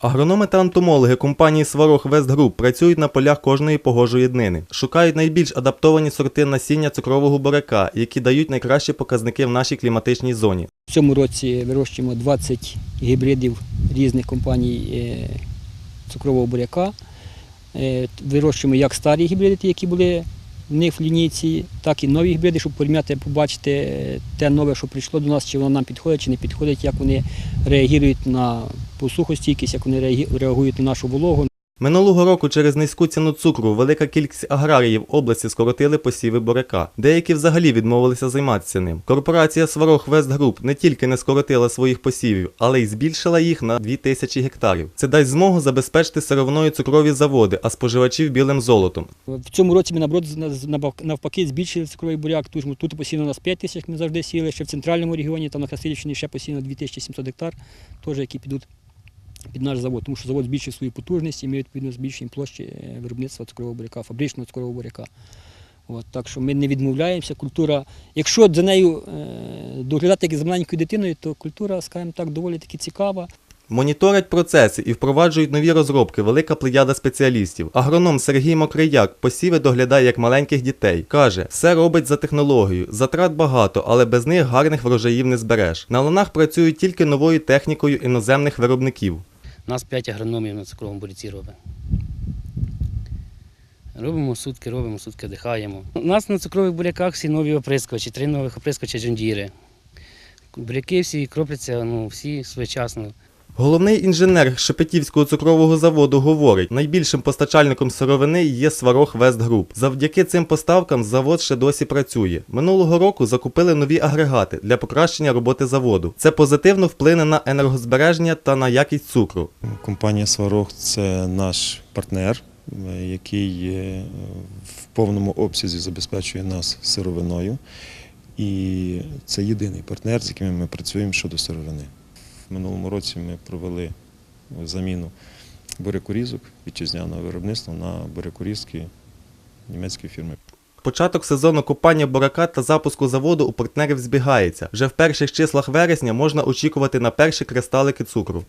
Агрономи та ентомологи компанії Сварог Вест Груп працюють на полях кожної погожої днини. Шукають найбільш адаптовані сорти насіння цукрового буряка, які дають найкращі показники в нашій кліматичній зоні. В цьому році вирощуємо 20 гібридів різних компаній е, цукрового буряка. Е, Вирощуємо як старі гібриди, які були в них в лінійці, так і нові гібриди, щоб порівняти, побачити е, те нове, що прийшло до нас, чи воно нам підходить, чи не підходить, як вони реагують на посухостійкість, як вони реагують на нашу вологу. Минулого року через низьку ціну цукру велика кількість аграріїв області скоротили посіви буряка. Деякі взагалі відмовилися займатися ним. Корпорація Сварог Вест Груп не тільки не скоротила своїх посівів, але й збільшила їх на 2000 гектарів. Це дасть змогу забезпечити сировиною цукрові заводи, а споживачів білим золотом. В цьому році ми наоборот навпаки збільшили цукровий буряк. Тут, тут посіяно у нас 5 тисяч, ми завжди сіяли, ще в центральному регіоні, там на Красилівщині ще посіяно 2700 гектар, теж які підуть під наш завод, тому що завод збільшує свою потужність і ми відповідно збільшуємо площі е, виробництва цукрового буряка, фабричного цукрового буряка. От, так що ми не відмовляємося. Культура, якщо за нею е, доглядати як за маленькою дитиною, то культура, скажімо так, доволі таки цікава. Моніторять процеси і впроваджують нові розробки велика плеяда спеціалістів. Агроном Сергій Мокрияк посіви доглядає як маленьких дітей. Каже, все робить за технологією. Затрат багато, але без них гарних врожаїв не збереш. На ланах працюють тільки новою технікою іноземних виробників. Нас 5 агрономів на цукровому буряці робить. Робимо сутки, робимо сутки, дихаємо. У нас на цукрових буряках всі нові оприскувачі, три нових оприскувача джондіри. Буряки всі кропляться, ну, всі своєчасно. Головний інженер Шепетівського цукрового заводу говорить, найбільшим постачальником сировини є Сварог Вест Груп. Завдяки цим поставкам завод ще досі працює. Минулого року закупили нові агрегати для покращення роботи заводу. Це позитивно вплине на енергозбереження та на якість цукру. Компанія Сварог це наш партнер, який е, в повному обсязі забезпечує нас сировиною. І це єдиний партнер, з яким ми працюємо щодо сировини. В минулому році ми провели заміну бурякорізок вітчизняного виробництва на бурякорізки німецької фірми. Початок сезону купання бурака та запуску заводу у партнерів збігається. Вже в перших числах вересня можна очікувати на перші кристалики цукру.